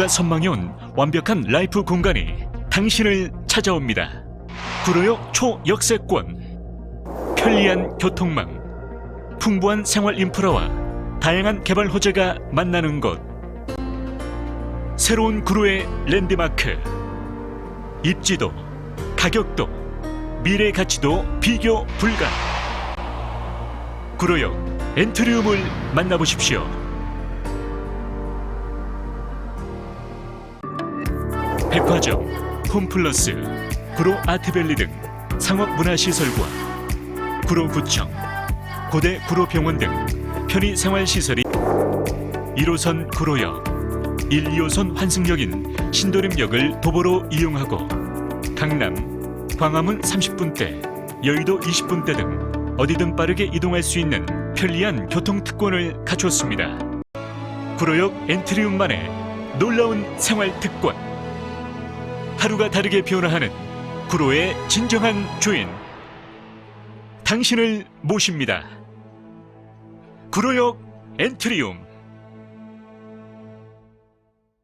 모두가 선망해온 완벽한 라이프 공간이 당신을 찾아옵니다. 구로역 초역세권 편리한 교통망 풍부한 생활 인프라와 다양한 개발 호재가 만나는 곳 새로운 구로의 랜드마크 입지도 가격도 미래 가치도 비교 불가 구로역 엔트리움을 만나보십시오. 백화점, 홈플러스, 구로 아트밸리 등 상업문화시설과 구로구청, 고대 구로병원 등 편의생활시설이 1호선 구로역, 1, 2호선 환승역인 신도림역을 도보로 이용하고 강남, 광화문 30분대, 여의도 20분대 등 어디든 빠르게 이동할 수 있는 편리한 교통특권을 갖췄습니다. 구로역 엔트리움만의 놀라운 생활 특권. 하루가 다르게 변화하는 구로의 진정한 주인. 당신을 모십니다. 구로역 엔트리움.